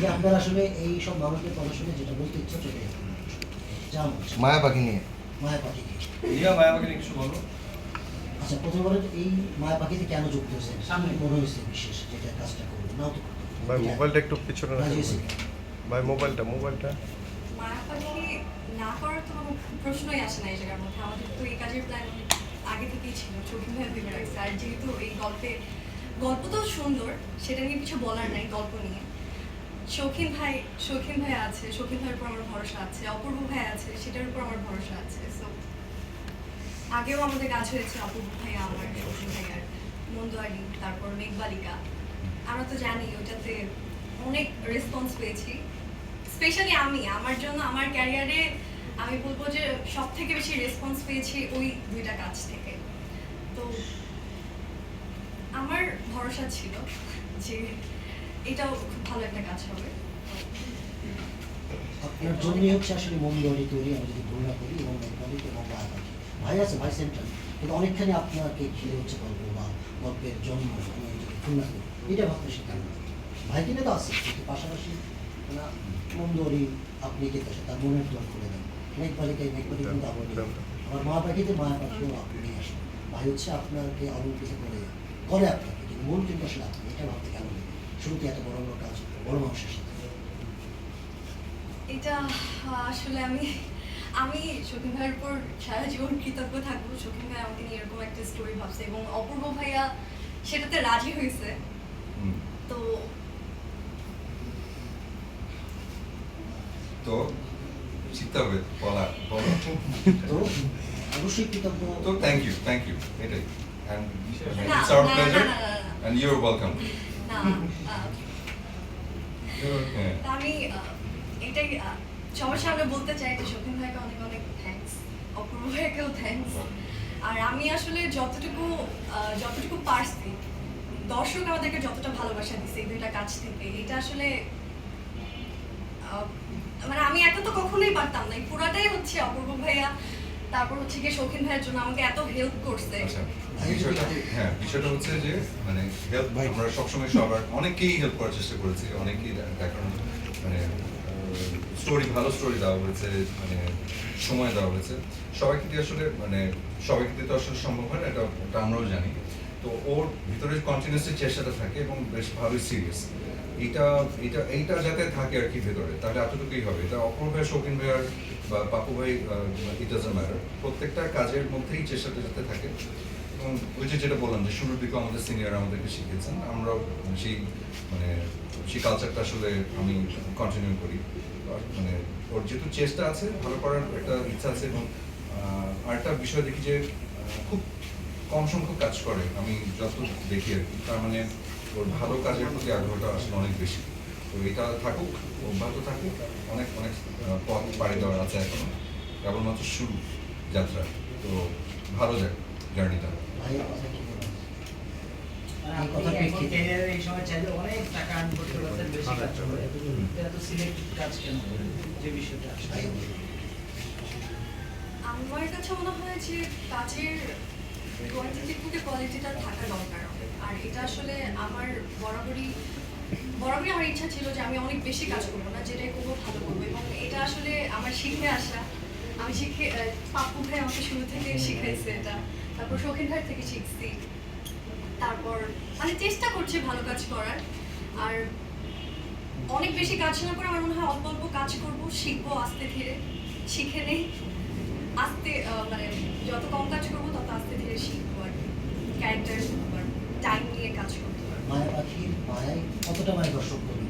যে আপনার আসলে এই সব মানুষদের কথা শুনে যেটা বলতে ইচ্ছা চলে যাবে যা মায়া পাখি নিয়ে। মায়া পাখি রিয়া মায়া নিয়ে কিছু বলো। আচ্ছা প্রথমে এই মায়া পাখিতে কেন যুক্ত হয়েছে সামনে। মনে হয়েছে বিশেষ যেটা কাজটা করব। নাও তো। ভাই মোবাইলটা একটু পিছনে হয়েছে ভাই মোবাইলটা মোবাইলটা। মায়া পাখি না করার তো কোনো প্রশ্নই আসে না এই জায়গার মধ্যে। আমাদের তো এই কাজের প্ল্যান আগে থেকেই ছিল চোখে ভেবে রাখছে। আর যেহেতু এই গল্পে গল্প তো সুন্দর সেটা নিয়ে কিছু বলার নাই গল্প নিয়ে। শৌখিন ভাই শৌখিন ভাই আছে, শৌখিন ভাইয়ের উপর আমার ভরসা আছে, অপূর্ব ভাই আছে, সেটার উপর আমার ভরসা আছে সো আগেও আমাদের কাজ হয়েছে অপূর্ব ভাই, আমার, শৌখিন ভাইয়ার মন্দোয়ারি তারপর মেঘবালিকা। আমরা তো জানি ওটাতে অনেক রেসপন্স পেয়েছি স্পেশালি আমি, আমার জন্য, আমার ক্যারিয়ারে আমি বলব যে সব থেকে বেশি রেসপন্স পেয়েছি ওই দুইটা কাজ থেকে। তো আমার ভরসা ছিল যে এটাও খুব ভালো একটা কাজ হবে। আপনার জন্যই হচ্ছে আসলে তৈরি, আমি যদি না এবং ভাই আছে। ভাই সেন্টার কিন্তু অনেকখানি আপনাকে ঘিরে হচ্ছে গল্প বা গল্পের জন্ম না করি এটা ভাবতে শিখান ভাই কিনে তো আছে, কিন্তু পাশাপাশি না আপনি কে তার মনের দোয়ার করে দেন। মেঘবালিকায় মেঘবালিক কিন্তু আপনি আমার মা পাখিতে মায়া পাখিও আপনি আসেন। ভাই হচ্ছে আপনাকে অলঙ্কৃত করে করে আপনাকে, কিন্তু মূল কিন্তু আসলে আপনি, এটা ভাবতে শুরুতে এত বড় বড় কাজ বড় মানুষের সাথে। এটা আসলে আমি আমি শৌখিন ভাইয়ের উপর সারা জীবন কৃতজ্ঞ থাকব। শৌখিন ভাই আমাকে নিয়ে এরকম একটা স্টোরি ভাবছে এবং অপূর্ব ভাইয়া সেটাতে রাজি হয়েছে। তো তো শিখতে হবে বলা বলো। তো অবশ্যই কৃতজ্ঞ। তো থ্যাংক ইউ থ্যাংক ইউ এটাই। অ্যান্ড ইটস আওয়ার না, না, প্লেজার না, না, না। অ্যান্ড ইউ আর ওয়েলকাম না তা আমি এটাই সবার সামনে বলতে চাই যে শৌখিন ভাইকে অনেক অনেক থ্যাঙ্কস অপূর্ব ভাইকেও থ্যাঙ্কস আর আমি আসলে যতটুকু আহ, যতটুকু পারছি দর্শক আমাদেরকে যতটা ভালোবাসা দিচ্ছে এই দুইটা কাজ থেকে এটা আসলে আহ, মানে আমি এত তো কখনোই পারতাম না। এই পুরাটাই হচ্ছে অপূর্ব ভাইয়া। তারপর হচ্ছে গিয়ে শৌখিন ভাইয়ের জন্য আমাকে এত হেল্প করছে। আচ্ছা বিষয়টা হ্যাঁ বিষয়টা হচ্ছে যে মানে হেল্প আমরা সবসময় সবার অনেকেই হেল্প করার চেষ্টা করেছি অনেকেই দেখানো মানে স্টোরি ভালো স্টোরি দেওয়া হয়েছে মানে সময় দেওয়া হয়েছে। সবাইকে দিয়ে আসলে মানে সবাইকে দিয়ে তো আসলে সম্ভব হয় না এটা আমরাও জানি। তো ওর ভিতরে কন্টিনিউসলি চেষ্টাটা থাকে এবং বেশ ভালোই সিরিয়াস এটা এটা এইটা যাতে থাকে আর কি ভেতরে, তাহলে এতটুকুই হবে। এটা অপর ভাই, শৌখিন ভাইয়ার বা পাপু ভাই ইট ডাজন্ট ম্যাটার প্রত্যেকটা কাজের মধ্যেই চেষ্টাটা যাতে থাকে। এবং ওই যে যেটা বললাম যে শুরুর দিকে আমাদের সিনিয়র আমাদেরকে শিখিয়েছেন, আমরাও সেই মানে সেই কালচারটা আসলে আমি কন্টিনিউ করি। মানে ওর যেহেতু চেষ্টা আছে, ভালো করার একটা ইচ্ছা আছে এবং আরেকটা বিষয় দেখি যে খুব কম সংখ্যক কাজ করে আমি যত দেখি আর কি। তার মানে ওর ভালো কাজের প্রতি আগ্রহটা আসলে অনেক বেশি। তো এটা থাকুক অব্যাহত থাকুক অনেক অনেক পথ পাড়ি দেওয়ার আছে এখনও। কেবলমাত্র শুরু যাত্রা। তো ভালো যাক জার্নিটা। বলুন। আমার কাছে মনে হয় যে কাজের কোয়ান্টিটির থেকে কোয়ালিটিটা থাকা দরকার। আর এটা আসলে আমার বরাবরই বরাবরই আমার ইচ্ছা ছিল যে আমি অনেক বেশি কাজ করব না, যেটাই করব ভালো করব। এবং এটা আসলে আমার শিখে আসা। আমি শিখে পাপ্পু ভাই আমাকে শুরু থেকে শিখাইছে এটা। তারপর শৌখিন ভাই থেকে শিখছি। তারপর মানে চেষ্টা করছি ভালো কাজ করার। আর অনেক বেশি কাজ না করে আমার মনে হয় অল্প অল্প কাজ করব, শিখব আস্তে ধীরে। শিখে নেই। আস্তে মানে যত কম কাজ করব তত আস্তে ধীরে শিখব আর ক্যারেক্টার টাইম নিয়ে কাজ করতে পারব মায়া পাখির মায়ায় কতটা মায়ের দর্শক করবে?